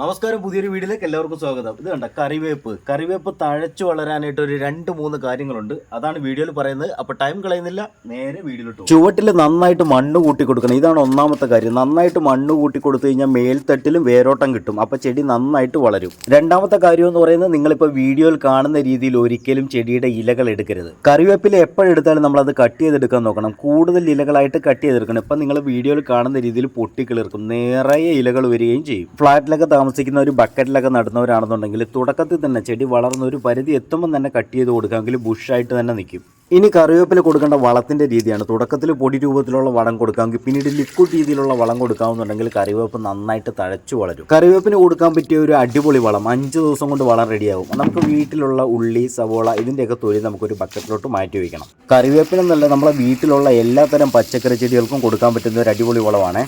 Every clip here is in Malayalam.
നമസ്കാരം പുതിയൊരു വീഡിയോയിലേക്ക് എല്ലാവർക്കും സ്വാഗതം. ഇത് കണ്ട കറിവേപ്പ്. കറിവേപ്പ് തഴച്ചു വളരാനായിട്ട് ഒരു രണ്ട് മൂന്ന് കാര്യങ്ങളുണ്ട്. അതാണ് വീഡിയോയിൽ പറയുന്നത്. അപ്പൊ ടൈം കളയുന്നില്ല നേരെ വീഡിയോയിലോട്ട് ചുവട്ടിൽ നന്നായിട്ട് മണ്ണ് കൂട്ടി കൊടുക്കണം ഇതാണ് ഒന്നാമത്തെ കാര്യം. നന്നായിട്ട് മണ്ണ് കൂട്ടി കൊടുത്തു കഴിഞ്ഞാൽ മേൽത്തട്ടിലും വേരോട്ടം കിട്ടും. അപ്പൊ ചെടി നന്നായിട്ട് വളരും. രണ്ടാമത്തെ കാര്യം എന്ന് പറയുന്നത് നിങ്ങളിപ്പോൾ വീഡിയോയിൽ കാണുന്ന രീതിയിൽ ഒരിക്കലും ചെടിയുടെ ഇലകൾ എടുക്കരുത്. കറിവേപ്പില എപ്പോഴെടുത്താലും അത് കട്ട് ചെയ്തെടുക്കാൻ നോക്കണം. കൂടുതൽ ഇലകളായിട്ട് കട്ട് ചെയ്തെടുക്കണം. ഇപ്പം നിങ്ങൾ വീഡിയോയിൽ കാണുന്ന രീതിയിൽ പൊട്ടിക്കിളിർക്കും. നിറയെ ഇലകൾ വരികയും ചെയ്യും. ഫ്ലാറ്റിലൊക്കെ താമസിക്കുന്ന ഒരു ബക്കറ്റിലൊക്കെ നടുന്നവരാണെന്നുണ്ടെങ്കിൽ തുടക്കത്തിൽ തന്നെ ചെടി വളർന്ന ഒരു പരിധി എത്തുമ്പോൾ തന്നെ കട്ട് ചെയ്ത് കൊടുക്കാമെങ്കിൽ ബുഷായിട്ട് തന്നെ നിൽക്കും. ഇനി കറിവേപ്പില കൊടുക്കേണ്ട വളത്തിന്റെ രീതിയാണ്. തുടക്കത്തിൽ പൊടി രൂപത്തിലുള്ള വളം കൊടുക്കാമെങ്കിൽ പിന്നീട് ലിക്വിഡ് രീതിയിലുള്ള വളം കൊടുക്കാമെന്നുണ്ടെങ്കിൽ കറിവേപ്പ് നന്നായിട്ട് തഴച്ചു വളരും. കറിവേപ്പിന് കൊടുക്കാൻ പറ്റിയ ഒരു അടിപൊളി വളം അഞ്ച് ദിവസം കൊണ്ട് വളം റെഡിയാകും നമുക്ക് വീട്ടിലുള്ള ഉള്ളി സവോള ഇതിന്റെയൊക്കെ തൊഴിൽ നമുക്കൊരു ബക്കറ്റിലോട്ട് മാറ്റി വയ്ക്കണം. കറിവേപ്പിനെന്നല്ല നമ്മളെ വീട്ടിലുള്ള എല്ലാത്തരം പച്ചക്കറി ചെടികൾക്കും കൊടുക്കാൻ പറ്റുന്ന ഒരു അടിപൊളി വളമാണ്.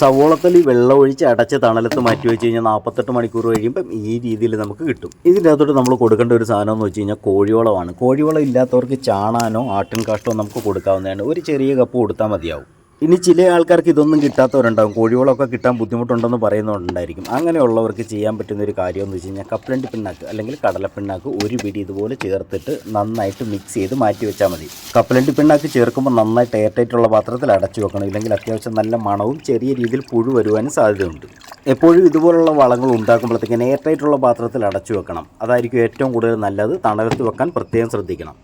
സവോളത്തിൽ വെള്ളം ഒഴിച്ച് അടച്ച് തണലത്ത് മാറ്റി വെച്ച് കഴിഞ്ഞാൽ നാൽപ്പത്തെട്ട് മണിക്കൂർ കഴിയുമ്പം ഈ രീതിയിൽ നമുക്ക് കിട്ടും. ഇതിന്റെ അകത്തോട്ട് നമ്മൾ കൊടുക്കേണ്ട ഒരു സാധനം എന്ന് വെച്ച് കഴിഞ്ഞാൽ കോഴിവളമാണ്. കോഴിവളം ഇല്ലാത്തവർക്ക് ചാണാനോ ആട്ടിൻ കാഷ്ടോ നമുക്ക് കൊടുക്കാവുന്നതാണ്. ഒരു ചെറിയ കപ്പ് കൊടുത്താൽ മതിയാവും. ഇനി ചില ആൾക്കാർക്ക് ഇതൊന്നും കിട്ടാത്തവരുണ്ടാവും. കോഴിവളമൊക്കെ കിട്ടാൻ ബുദ്ധിമുട്ടുണ്ടെന്ന് പറയുന്നവരുണ്ടായിരിക്കും. അങ്ങനെയുള്ളവർക്ക് ചെയ്യാൻ പറ്റുന്ന ഒരു കാര്യം എന്ന് വെച്ച് കഴിഞ്ഞാൽ കപ്പലണ്ടി പിണ്ണാക്ക് അല്ലെങ്കിൽ കടലപ്പിണ്ണാക്ക് ഒരു പിടി ഇതുപോലെ ചേർത്തിട്ട് നന്നായിട്ട് മിക്സ് ചെയ്ത് മാറ്റി വെച്ചാൽ മതി. കപ്പലണ്ടി പിണ്ണാക്ക് ചേർക്കുമ്പോൾ നന്നായിട്ട് എയർടൈറ്റുള്ള പാത്രത്തിൽ അടച്ചു വെക്കണം. ഇല്ലെങ്കിൽ അത്യാവശ്യം നല്ല മണവും ചെറിയ രീതിയിൽ പുഴു വരുവാനും സാധ്യതയുണ്ട്. എപ്പോഴും ഇതുപോലുള്ള വളങ്ങൾ ഉണ്ടാക്കുമ്പോഴത്തേക്കും എയർടൈറ്റുള്ള പാത്രത്തിൽ അടച്ചു വെക്കണം. അതായിരിക്കും ഏറ്റവും കൂടുതൽ നല്ലത്. തണലത്ത് വെക്കാൻ പ്രത്യേകം ശ്രദ്ധിക്കണം.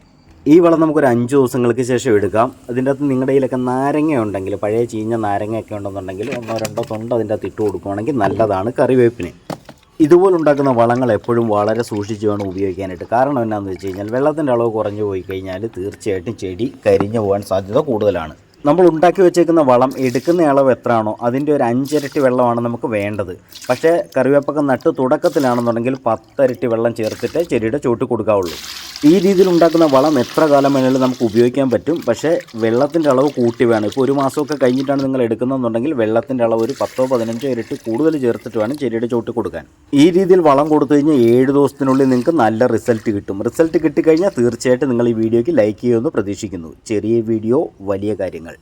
ഈ വളം നമുക്കൊരു അഞ്ച് ദിവസങ്ങൾക്ക് ശേഷം എടുക്കാം. അതിന്റെ അകത്ത് നിങ്ങളുടെ കയ്യിലൊക്കെ നാരങ്ങ ഉണ്ടെങ്കിൽ പഴയ ചീഞ്ഞ നാരങ്ങയൊക്കെ ഉണ്ടെന്നുണ്ടെങ്കിൽ ഒന്നോ രണ്ടോ തൊണ്ട് അതിന്റെ അകത്ത് ഇട്ട് കൊടുക്കുകയാണെങ്കിൽ നല്ലതാണ് കറിവേപ്പിന്. ഇതുപോലെ ഉണ്ടാക്കുന്ന വളങ്ങൾ എപ്പോഴും വളരെ സൂക്ഷിച്ച് വേണം ഉപയോഗിക്കാനായിട്ട്. കാരണം എന്നാന്ന് വെച്ച് കഴിഞ്ഞാൽ വെള്ളത്തിന്റെ അളവ് കുറഞ്ഞു പോയി കഴിഞ്ഞാൽ തീർച്ചയായിട്ടും ചെടി കരിഞ്ഞു പോകാൻ സാധ്യത കൂടുതലാണ്. നമ്മൾ ഉണ്ടാക്കി വെച്ചേക്കുന്ന വളം എടുക്കുന്ന അളവ് എത്രയാണോ അതിന്റെ ഒരു അഞ്ചിരട്ടി വെള്ളമാണ് നമുക്ക് വേണ്ടത്. പക്ഷേ കറിവേപ്പൊക്കെ നട്ട് തുടക്കത്തിലാണെന്നുണ്ടെങ്കിൽ പത്തരട്ടി വെള്ളം ചേർത്തിട്ട് ചെടിയുടെ ചൂട്ടി കൊടുക്കാവുള്ളൂ. ഈ രീതിയിൽ ഉണ്ടാക്കുന്ന വളം എത്ര കാലം വേണമെങ്കിലും നമുക്ക് ഉപയോഗിക്കാൻ പറ്റും. പക്ഷേ വെള്ളത്തിന്റെ അളവ് കൂട്ടി വേണം. ഇപ്പോൾ ഒരു മാസമൊക്കെ കഴിഞ്ഞിട്ടാണ് നിങ്ങൾ എടുക്കുന്നതെന്നുണ്ടെങ്കിൽ വെള്ളത്തിന്റെ അളവ് ഒരു പത്തോ പതിനഞ്ചോ ഇരട്ടി കൂടുതൽ ചേർത്തിട്ട് വേണം ചെടിയുടെ ചോട്ട് കൊടുക്കാൻ. ഈ രീതിയിൽ വളം കൊടുത്തു കഴിഞ്ഞാൽ ഏഴ് ദിവസത്തിനുള്ളിൽ നിങ്ങൾക്ക് നല്ല റിസൾട്ട് കിട്ടും. റിസൾട്ട് കിട്ടിക്കഴിഞ്ഞാൽ തീർച്ചയായിട്ടും നിങ്ങൾ ഈ വീഡിയോയ്ക്ക് ലൈക്ക് ചെയ്യുമെന്ന് പ്രതീക്ഷിക്കുന്നു. ചെറിയ വീഡിയോ വലിയ കാര്യങ്ങൾ.